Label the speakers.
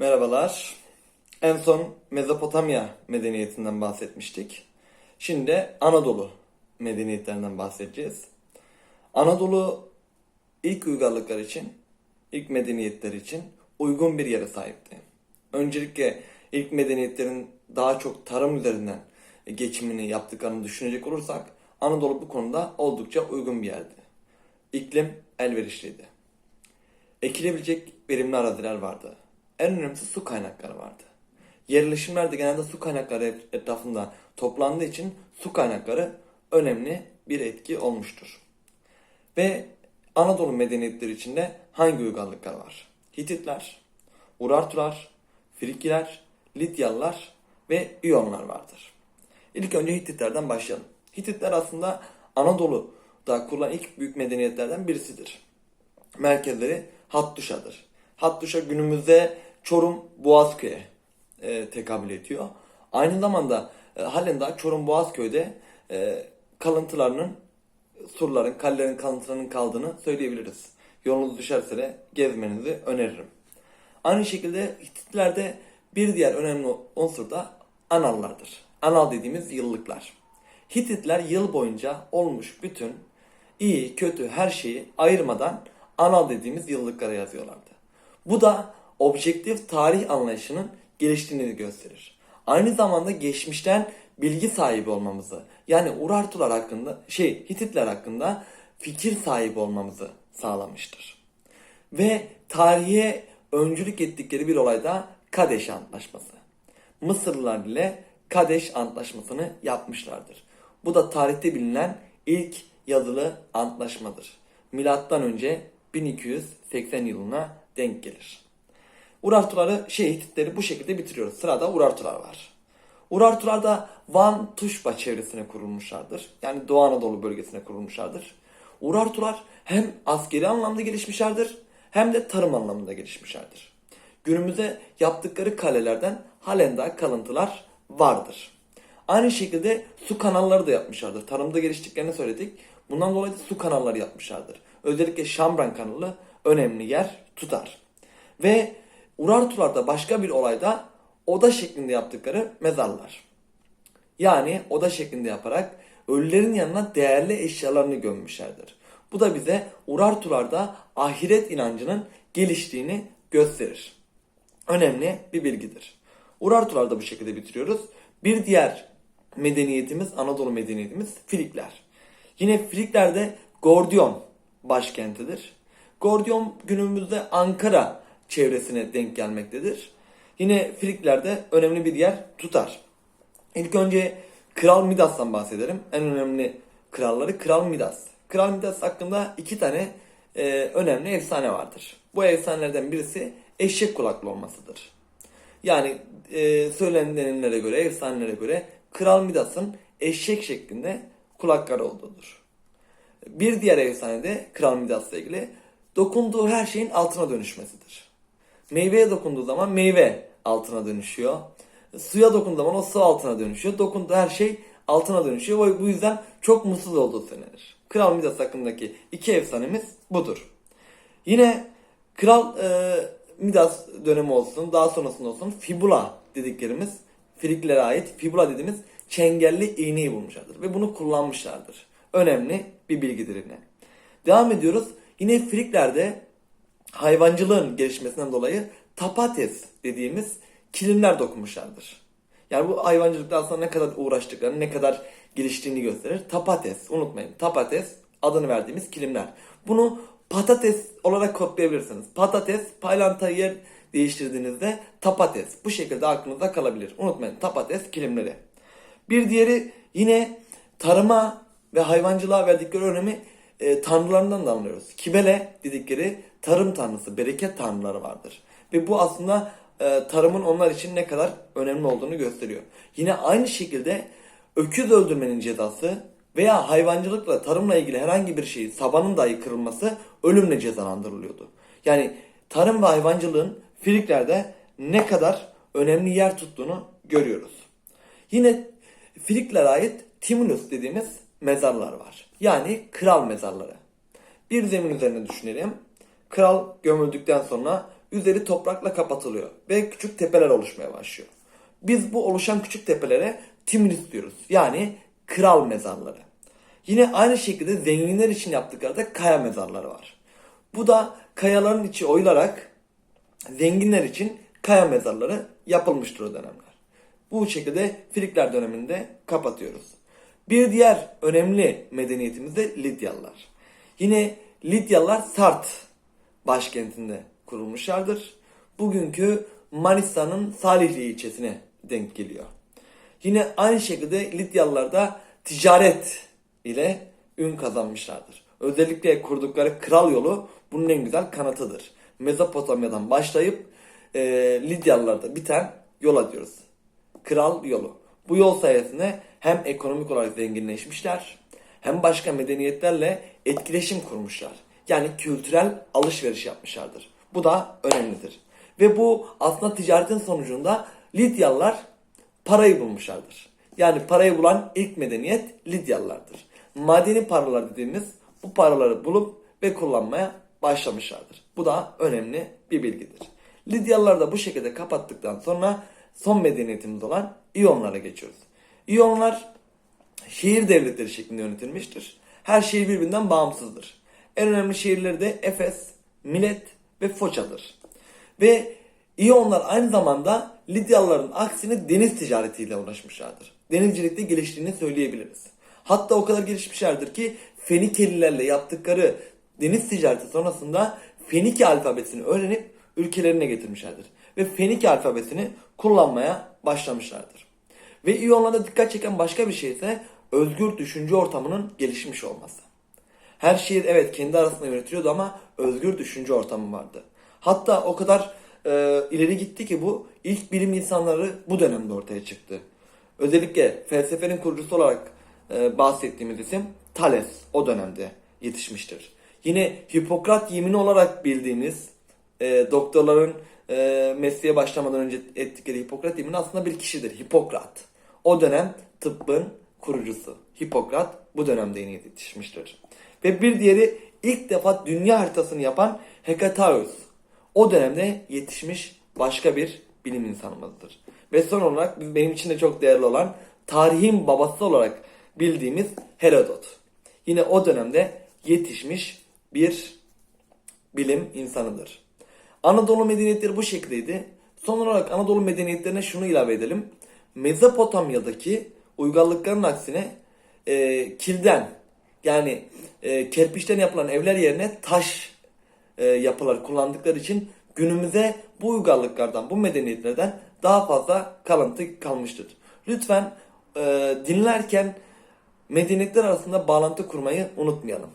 Speaker 1: Merhabalar. En son Mezopotamya medeniyetinden bahsetmiştik. Şimdi Anadolu medeniyetlerinden bahsedeceğiz. Anadolu ilk uygarlıklar için, ilk medeniyetler için uygun bir yere sahipti. Öncelikle ilk medeniyetlerin daha çok tarım üzerinden geçimini yaptıklarını düşünecek olursak Anadolu bu konuda oldukça uygun bir yerdi. İklim elverişliydi. Ekilebilecek verimli araziler vardı. En önemlisi su kaynakları vardı. Yerleşimler de genelde su kaynakları etrafında toplandığı için su kaynakları önemli bir etki olmuştur. Ve Anadolu medeniyetleri içinde hangi uygarlıklar var? Hititler, Urartular, Frikiler, Lidyalılar ve İyonlar vardır. İlk önce Hititlerden başlayalım. Hititler aslında Anadolu'da kurulan ilk büyük medeniyetlerden birisidir. Merkezleri Hattuşa'dır. Hattuşa günümüzde Çorum Boğazköy'e e, tekabül ediyor. Aynı zamanda e, halen daha Çorum Boğazköy'de e, kalıntılarının surların, kalelerin kalıntılarının kaldığını söyleyebiliriz. Yolunuz düşerse de gezmenizi öneririm. Aynı şekilde Hititlerde bir diğer önemli unsur da anallardır. Anal dediğimiz yıllıklar. Hititler yıl boyunca olmuş bütün iyi, kötü her şeyi ayırmadan anal dediğimiz yıllıklara yazıyorlardı. Bu da objektif tarih anlayışının geliştiğini gösterir. Aynı zamanda geçmişten bilgi sahibi olmamızı yani Urartular hakkında şey Hititler hakkında fikir sahibi olmamızı sağlamıştır. Ve tarihe öncülük ettikleri bir olay da Kadeş Antlaşması. Mısırlılar ile Kadeş Antlaşması'nı yapmışlardır. Bu da tarihte bilinen ilk yazılı antlaşmadır. Milattan önce 1280 yılına denk gelir. Urartuları, şey Hititleri bu şekilde bitiriyoruz. Sırada Urartular var. Urartular da Van Tuşba çevresine kurulmuşlardır. Yani Doğu Anadolu bölgesine kurulmuşlardır. Urartular hem askeri anlamda gelişmişlerdir hem de tarım anlamında gelişmişlerdir. Günümüzde yaptıkları kalelerden halen daha kalıntılar vardır. Aynı şekilde su kanalları da yapmışlardır. Tarımda geliştiklerini söyledik. Bundan dolayı da su kanalları yapmışlardır. Özellikle Şambran kanalı önemli yer tutar. Ve Urartularda başka bir olayda oda şeklinde yaptıkları mezarlar. Yani oda şeklinde yaparak ölülerin yanına değerli eşyalarını gömmüşlerdir. Bu da bize Urartularda ahiret inancının geliştiğini gösterir. Önemli bir bilgidir. Urartularda bu şekilde bitiriyoruz. Bir diğer medeniyetimiz, Anadolu medeniyetimiz Frikler. Yine Friklerde Gordiyon başkentidir. Gordiyon günümüzde Ankara çevresine denk gelmektedir. Yine Friklerde önemli bir yer tutar. İlk önce Kral Midas'tan bahsederim. En önemli kralları Kral Midas. Kral Midas hakkında iki tane e, önemli efsane vardır. Bu efsanelerden birisi eşek kulaklı olmasıdır. Yani e, söylenenlere göre, efsanelere göre Kral Midas'ın eşek şeklinde kulakları olduğudur. Bir diğer efsane de Kral Midas'la ilgili dokunduğu her şeyin altına dönüşmesidir. Meyveye dokunduğu zaman meyve altına dönüşüyor. Suya dokunduğu zaman o su altına dönüşüyor. Dokunduğu her şey altına dönüşüyor. Bu yüzden çok mutsuz olduğu söylenir. Kral Midas hakkındaki iki efsanemiz budur. Yine Kral e, Midas dönemi olsun, daha sonrasında olsun fibula dediklerimiz Friklere ait fibula dediğimiz çengelli iğneyi bulmuşlardır ve bunu kullanmışlardır. Önemli bir bilgidir yine. Devam ediyoruz. Yine Friklerde hayvancılığın gelişmesinden dolayı tapates dediğimiz kilimler dokunmuşlardır. Yani bu hayvancılıkta aslında ne kadar uğraştıklarını, ne kadar geliştiğini gösterir. Tapates, unutmayın. Tapates adını verdiğimiz kilimler. Bunu patates olarak kodlayabilirsiniz. Patates, paylantayı yer değiştirdiğinizde tapates. Bu şekilde aklınızda kalabilir. Unutmayın tapates kilimleri. Bir diğeri yine tarıma ve hayvancılığa verdikleri önemi e, tanrılarından da anlıyoruz. Kibele dedikleri tarım tanrısı, bereket tanrıları vardır. Ve bu aslında e, tarımın onlar için ne kadar önemli olduğunu gösteriyor. Yine aynı şekilde öküz öldürmenin cezası veya hayvancılıkla tarımla ilgili herhangi bir şeyi sabanın dahi kırılması ölümle cezalandırılıyordu. Yani tarım ve hayvancılığın Filiklerde ne kadar önemli yer tuttuğunu görüyoruz. Yine Filiklere ait Timulus dediğimiz mezarlar var. Yani kral mezarları. Bir zemin üzerine düşünelim. Kral gömüldükten sonra üzeri toprakla kapatılıyor ve küçük tepeler oluşmaya başlıyor. Biz bu oluşan küçük tepelere timris diyoruz. Yani kral mezarları. Yine aynı şekilde zenginler için yaptıkları da kaya mezarları var. Bu da kayaların içi oyularak zenginler için kaya mezarları yapılmıştır o dönemler. Bu şekilde Frikler döneminde kapatıyoruz. Bir diğer önemli medeniyetimiz de Lidyalılar. Yine Lidyalılar Sart başkentinde kurulmuşlardır. Bugünkü Manisa'nın Salihli ilçesine denk geliyor. Yine aynı şekilde Lidyalılar da ticaret ile ün kazanmışlardır. Özellikle kurdukları kral yolu bunun en güzel kanıtıdır. Mezopotamya'dan başlayıp e, Lidyalılarda biten yola diyoruz. Kral yolu. Bu yol sayesinde hem ekonomik olarak zenginleşmişler hem başka medeniyetlerle etkileşim kurmuşlar. Yani kültürel alışveriş yapmışlardır. Bu da önemlidir. Ve bu aslında ticaretin sonucunda Lidyalılar parayı bulmuşlardır. Yani parayı bulan ilk medeniyet Lidyalılardır. Madeni paralar dediğimiz bu paraları bulup ve kullanmaya başlamışlardır. Bu da önemli bir bilgidir. Lidyalılar da bu şekilde kapattıktan sonra son medeniyetimiz olan İyonlara geçiyoruz. İyonlar şehir devletleri şeklinde yönetilmiştir. Her şehir birbirinden bağımsızdır. En önemli şehirleri de Efes, Milet ve Foça'dır. Ve İyonlar aynı zamanda Lidyalıların aksine deniz ticaretiyle uğraşmışlardır. Denizcilikte geliştiğini söyleyebiliriz. Hatta o kadar gelişmişlerdir ki Fenikelilerle yaptıkları deniz ticareti sonrasında Fenike alfabesini öğrenip ülkelerine getirmişlerdir. Ve Fenike alfabesini kullanmaya başlamışlardır. Ve İyonlarda dikkat çeken başka bir şey ise özgür düşünce ortamının gelişmiş olması. Her şehir evet kendi arasında yönetiliyordu ama özgür düşünce ortamı vardı. Hatta o kadar e, ileri gitti ki bu ilk bilim insanları bu dönemde ortaya çıktı. Özellikle felsefenin kurucusu olarak e, bahsettiğimiz isim Thales o dönemde yetişmiştir. Yine Hipokrat yemini olarak bildiğimiz e, doktorların e, mesleğe başlamadan önce ettikleri Hipokrat yemini aslında bir kişidir. Hipokrat. O dönem tıbbın kurucusu. Hipokrat bu dönemde yeni yetişmiştir. Ve bir diğeri ilk defa dünya haritasını yapan Hekataeus. O dönemde yetişmiş başka bir bilim insanımızdır. Ve son olarak benim için de çok değerli olan tarihin babası olarak bildiğimiz Herodot. Yine o dönemde yetişmiş bir bilim insanıdır. Anadolu medeniyetleri bu şekildeydi. Son olarak Anadolu medeniyetlerine şunu ilave edelim. Mezopotamya'daki uygarlıkların aksine e, kilden yani e, kerpiçten yapılan evler yerine taş e, yapılar kullandıkları için günümüze bu uygarlıklardan, bu medeniyetlerden daha fazla kalıntı kalmıştır. Lütfen e, dinlerken medeniyetler arasında bağlantı kurmayı unutmayalım.